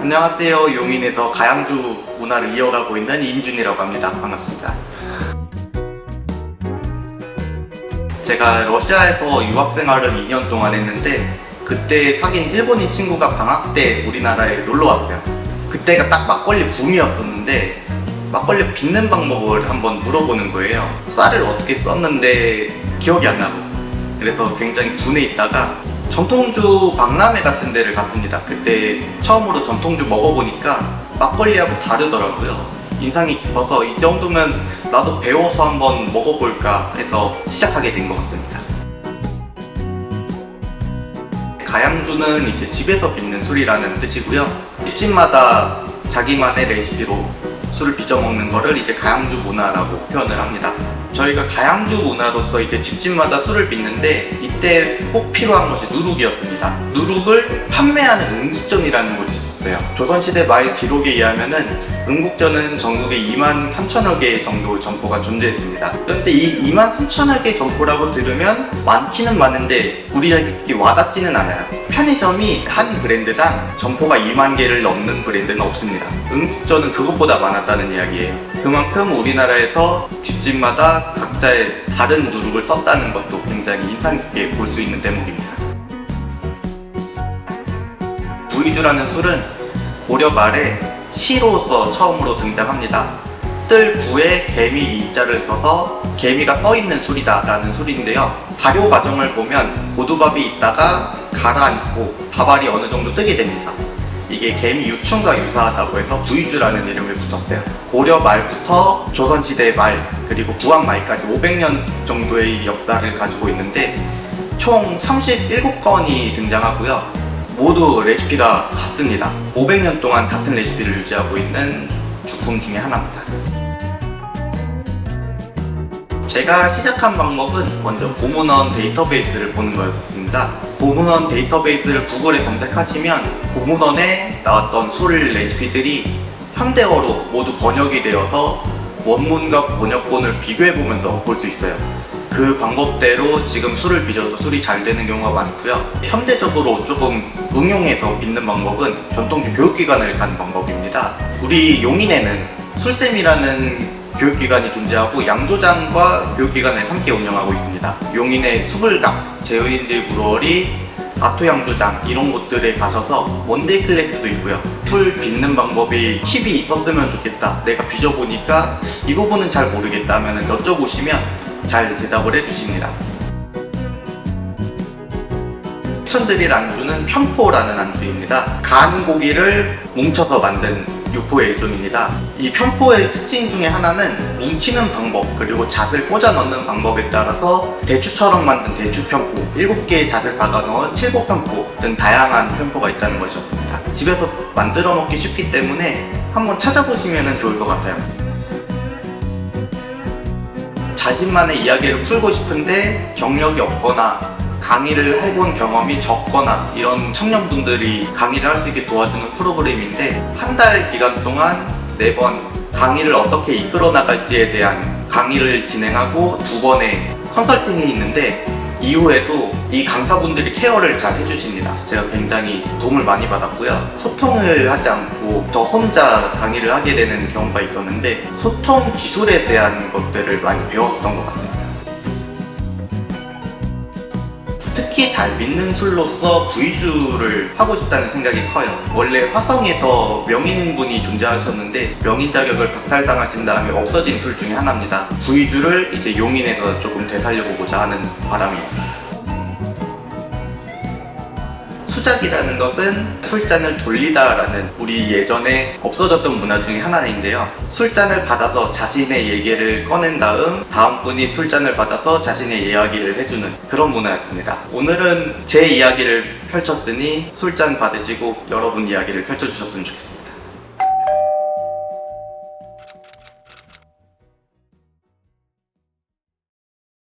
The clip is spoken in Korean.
안녕하세요. 용인에서 가양주 문화를 이어가고 있는 인준이라고 합니다. 반갑습니다. 제가 러시아에서 유학 생활을 2년 동안 했는데 그때 사귄 일본인 친구가 방학 때 우리나라에 놀러 왔어요. 그때가 딱 막걸리 붐이었었는데 막걸리 빚는 방법을 한번 물어보는 거예요. 쌀을 어떻게 썼는데 기억이 안 나고 그래서 굉장히 분해 있다가 전통주 박람회 같은 데를 갔습니다. 그때 처음으로 전통주 먹어보니까 막걸리하고 다르더라고요. 인상이 깊어서 이 정도면 나도 배워서 한번 먹어볼까 해서 시작하게 된 것 같습니다. 가양주는 이제 집에서 빚는 술이라는 뜻이고요. 집집마다 자기만의 레시피로 술을 빚어 먹는 거를 이제 가양주 문화라고 표현을 합니다. 저희가 가양주 문화로서 이제 집집마다 술을 빚는데 이때 꼭 필요한 것이 누룩이었습니다. 누룩을 판매하는 응국점이라는 곳이 있었어요. 조선시대 말 기록에 의하면은 응국전은 전국에 2만 3천여 개 정도 점포가 존재했습니다. 그런데 이 2만 3천여 개 점포라고 들으면 많기는 많은데 우리에게 그렇게 와닿지는 않아요. 편의점이 한 브랜드당 점포가 2만 개를 넘는 브랜드는 없습니다. 응국전은 그것보다 많았다는 이야기예요. 그만큼 우리나라에서 집집마다 각자의 다른 누룩을 썼다는 것도 굉장히 인상 깊게 볼 수 있는 대목입니다. 무이주라는 술은 고려 말에 시로서 처음으로 등장합니다. 뜰 부에 개미 이자를 써서 개미가 떠 있는 술이다 라는 술인데요. 발효 과정을 보면 고두밥이 있다가 가라앉고 밥알이 어느 정도 뜨게 됩니다. 이게 개미 유충과 유사하다고 해서 부이주라는 이름을 붙었어요. 고려 말부터 조선시대 말 그리고 구왕 말까지 500년 정도의 역사를 가지고 있는데 총 37건이 등장하고요. 모두 레시피가 같습니다. 500년 동안 같은 레시피를 유지하고 있는 주품 중에 하나입니다. 제가 시작한 방법은 먼저 고문원 데이터베이스를 보는 거였습니다. 고문원 데이터베이스를 구글에 검색하시면 고문원에 나왔던 술 레시피들이 현대어로 모두 번역이 되어서 원문과 번역본을 비교해보면서 볼 수 있어요. 그 방법대로 지금 술을 빚어도 술이 잘 되는 경우가 많고요. 현대적으로 조금 응용해서 빚는 방법은 전통주 교육기관을 간 방법입니다. 우리 용인에는 술쌤이라는 교육기관이 존재하고 양조장과 교육기관을 함께 운영하고 있습니다. 용인의 수불강, 제어인지 브루어리, 아토 양조장 이런 곳들에 가셔서 원데이 클래스도 있고요. 술 빚는 방법이 팁이 있었으면 좋겠다. 내가 빚어보니까 이 부분은 잘 모르겠다 하면 여쭤보시면 잘 대답을 해주십니다. 추천드릴 안주는 편포라는 안주입니다. 간 고기를 뭉쳐서 만든 육포의 일종입니다. 이 편포의 특징 중에 하나는 뭉치는 방법 그리고 잣을 꽂아 넣는 방법에 따라서 대추처럼 만든 대추 편포, 7개의 잣을 박아 넣은 칠곡 편포 등 다양한 편포가 있다는 것이었습니다. 집에서 만들어 먹기 쉽기 때문에 한번 찾아보시면 좋을 것 같아요. 자신만의 이야기를 풀고 싶은데 경력이 없거나 강의를 해본 경험이 적거나 이런 청년분들이 강의를 할 수 있게 도와주는 프로그램인데 한 달 기간 동안 네 번 강의를 어떻게 이끌어 나갈지에 대한 강의를 진행하고 두 번의 컨설팅이 있는데 이후에도 이 강사분들이 케어를 잘 해주십니다. 제가 굉장히 도움을 많이 받았고요. 소통을 하지 않고 저 혼자 강의를 하게 되는 경우가 있었는데 소통 기술에 대한 것들을 많이 배웠던 것 같습니다. 특히 잘 믿는 술로서 부위주를 하고 싶다는 생각이 커요. 원래 화성에서 명인분이 존재하셨는데 명인 자격을 박탈당하신 다음에 없어진 술 중에 하나입니다. 부위주를 이제 용인에서 조금 되살려보고자 하는 바람이 있습니다. 수작이라는 것은 술잔을 돌리다라는 우리 예전에 없어졌던 문화 중에 하나인데요. 술잔을 받아서 자신의 얘기를 꺼낸 다음 다음 분이 술잔을 받아서 자신의 이야기를 해주는 그런 문화였습니다. 오늘은 제 이야기를 펼쳤으니 술잔 받으시고 여러분 이야기를 펼쳐주셨으면 좋겠습니다.